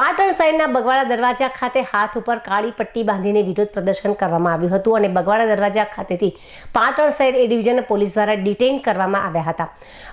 પાટણ શહેરના બગવાડા દરવાજા ખાતે હાથ ઉપર કાળી પટ્ટી બાંધીને વિરોધ પ્રદર્શન કરવામાં આવ્યું હતું અને બગવાડા દરવાજા ખાતેથી પાટણ શહેર એ ડિવિઝન પોલીસ દ્વારા ડિટેઇન કરવામાં આવ્યા હતા.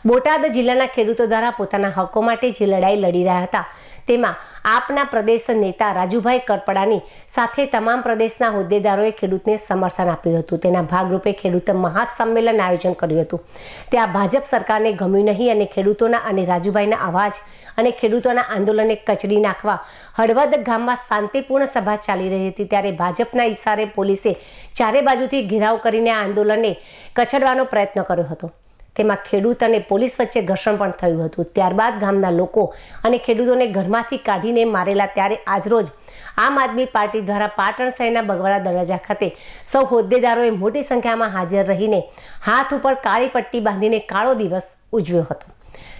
બોટાદ જિલ્લાના ખેડૂતો દ્વારા પોતાના હકો માટે જે લડાઈ લડી રહ્યા હતા, તેમાં આપના પ્રદેશ નેતા રાજુભાઈ કરપડાની સાથે તમામ પ્રદેશના હોદ્દેદારોએ ખેડૂતને સમર્થન આપ્યું હતું. તેના ભાગરૂપે ખેડૂત મહાસંમેલન આયોજન કર્યું હતું. ત્યાં ભાજપ સરકારને ગમ્યું નહીં અને ખેડૂતોના અને રાજુભાઈના અવાજ અને ખેડૂતોના આંદોલનને કચડી નાખવા હળવદ ગામમાં શાંતિપૂર્ણ સભા ચાલી રહી હતી ત્યારે ભાજપના ઇશારે પોલીસે ચારે બાજુથી ઘેરાવ કરીને આ આંદોલનને કચડવાનો પ્રયત્ન કર્યો હતો. તેમાં ખેડૂત અને પોલીસ વચ્ચે ઘર્ષણ પણ થયું હતું. ત્યારબાદ ગામના લોકો અને ખેડૂતોને ઘરમાંથી કાઢીને મારેલા ત્યારે આજરોજ આમ આદમી પાર્ટી દ્વારા પાટણ શહેરના બગવાડા દરવાજા ખાતે સૌ હોદ્દેદારોએ મોટી સંખ્યામાં હાજર રહીને હાથ ઉપર કાળી પટ્ટી બાંધીને કાળો દિવસ ઉજવ્યો હતો.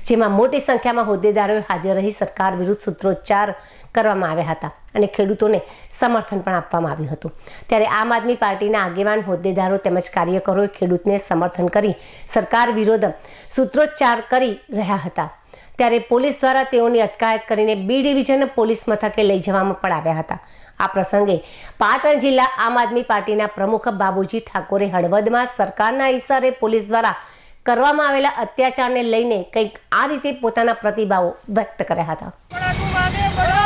જેમાં મોટી સંખ્યામાં હોદ્દેદારોએ હાજર રહી સરકાર વિરુદ્ધ સૂત્રોચ્ચાર કરવામાં આવ્યા હતા અને ખેડૂતોને સમર્થન પણ આપવામાં આવ્યું હતું. ત્યારે આમ આદમી પાર્ટીના આગેવાન, હોદ્દેદારો તેમજ કાર્યકરોએ ખેડૂતને સમર્થન કરી સરકાર વિરોધ સૂત્રોચ્ચાર કરી રહ્યા હતા. ત્યારે પોલીસ દ્વારા તેઓની અટકાયત કરીને બી ડિવિઝન પોલીસ મથકે લઈ જવામાં પણ આવ્યા હતા. આ પ્રસંગે પાટણ જિલ્લા આમ આદમી પાર્ટીના પ્રમુખ બાબુજી ઠાકોરે હળવદમાં સરકારના ઇશારે પોલીસ દ્વારા કરવામાં આવેલા અત્યાચારને લઈને કંઈક આ રીતે પોતાના પ્રતિભાવો વ્યક્ત કર્યા હતા પડાકુ માગે પડો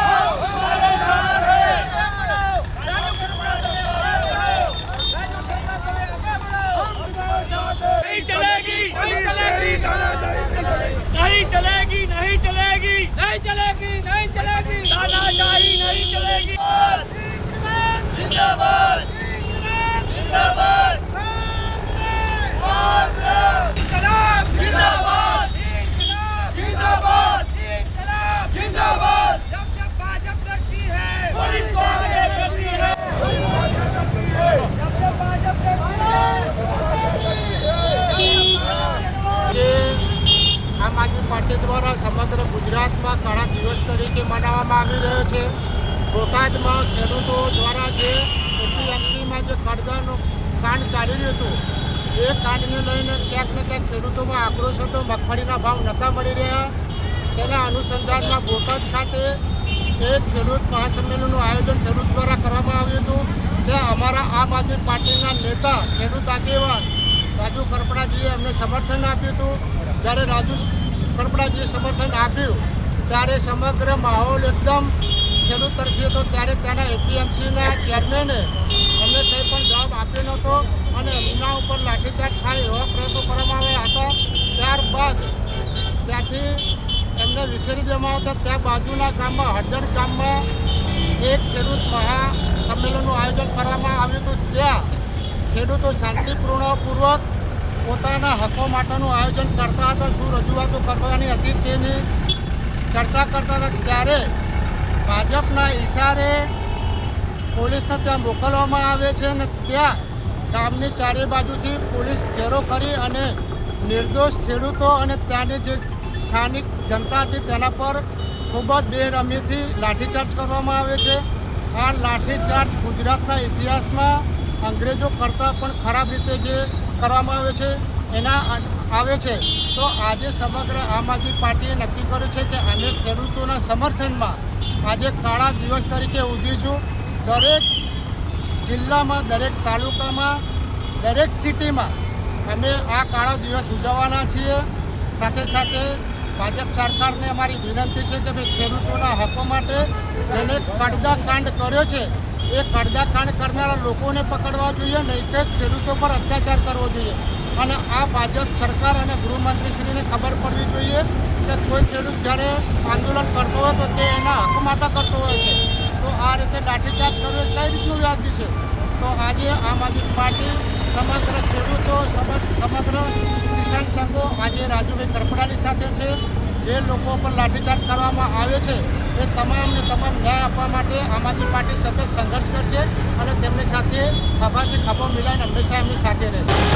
नहीं चलेगी नहीं चलेगी नहीं चलेगी नहीं चलेगी नहीं चलेगी नहीं चलेगी तानाशाही नहीं चलेगी जिंदाबाद जिंदाबाद जिंदाबाद ગુજરાતમાં કાળા દિવસ તરીકે મનાવવામાં આવી રહ્યો છે. બોટાદમાં ખેડૂતો દ્વારા જે એપીએમસીમાં જે કાયદાનું કાંડ ચાલી રહ્યું હતું, એ કાંડને લઈને ક્યાંક ને ક્યાંક ખેડૂતોમાં આક્રોશ હતો મગફળીના ભાવ નહોતા મળી રહ્યા. તેના અનુસંધાનમાં બોટાદ ખાતે એક ખેડૂત મહાસંમેલનનું આયોજન ખેડૂત દ્વારા કરવામાં આવ્યું હતું. ત્યાં અમારા આમ આદમી પાર્ટીના નેતા ખેડૂત આગેવાન રાજુ કરપડાજીએ અમને સમર્થન આપ્યું હતું. જ્યારે રાજુ કરપડાજીએ સમર્થન આપ્યું, ત્યારે સમગ્ર માહોલ એકદમ ખેડૂત તરફી હતો, ત્યારે ત્યાંના એપીએમસીના ચેરમેને અમને કંઈ પણ જવાબ આપ્યો નહોતો અને એમના ઉપર લાઠીચાર્જ થાય એવા પ્રયત્નો કરવામાં આવ્યા હતા. ત્યારબાદ ત્યાંથી એમને વિખેરી દેવામાં આવતા, ત્યાં બાજુના ગામમાં હળદર ગામમાં એક ખેડૂત મહા સંમેલનનું આયોજન કરવામાં આવ્યું હતું ત્યાં ખેડૂતો શાંતિપૂર્ણપૂર્વક પોતાના હકો માટેનું આયોજન કરતા હતા, શું રજૂઆતો કરવાની હતી તેની ચર્ચા કરતા હતા. ત્યારે ભાજપના ઈશારે પોલીસને ત્યાં મોકલવામાં આવે છે અને ત્યાં ગામની ચારે બાજુથી પોલીસ ઘેરો કરી અને નિર્દોષ ખેડૂતો અને ત્યાંની જે સ્થાનિક જનતા હતી તેના પર ખૂબ જ બેરમીથી લાઠીચાર્જ કરવામાં આવે છે. આ લાઠીચાર્જ ગુજરાતના ઇતિહાસમાં અંગ્રેજો કરતાં પણ ખરાબ રીતે જે કરવામાં આવે છે, એના આવે છે, તો આજે સમગ્ર આમ આદમી પાર્ટીએ નક્કી કર્યું છે કે અમે ખેડૂતોના સમર્થનમાં આજે કાળા દિવસ તરીકે ઉજવીશું. દરેક જિલ્લામાં, દરેક તાલુકામાં, દરેક સિટીમાં અમે આ કાળા દિવસ ઉજવવાના છીએ. સાથે સાથે ભાજપ સરકારને અમારી વિનંતી છે કે ભાઈ ખેડૂતોના હકો માટે જેને કડદા કાંડ કર્યો છે એ ખાણ કરનારા લોકોને પકડવા જોઈએ નહીં કે ખેડૂતો પર અત્યાચાર કરવો જોઈએ. અને આ ભાજપ સરકાર અને ગૃહમંત્રીશ્રીને ખબર પડવી જોઈએ કે કોઈ ખેડૂત જ્યારે આંદોલન કરતો હોય તો તે એના હક માટે કરતો હોય છે. તો આ રીતે લાઠીચાર્જ કરવો કઈ રીતનું વ્યાજબી છે? તો આજે આમ આદમી પાર્ટી, સમગ્ર ખેડૂતો સમગ- સમગ્ર કિસાન સંઘો આજે રાજુભાઈ કરપડાની સાથે છે. જે લોકો પર લાઠીચાર્જ કરવામાં આવે છે એ તમામને તમામ ન્યાય આપવા માટે આમ આદમી પાર્ટી સતત સંઘર્ષ કરશે અને તેમની સાથે ખભાથી ખભો મિલાઈને હંમેશા એમની સાથે રહેશે.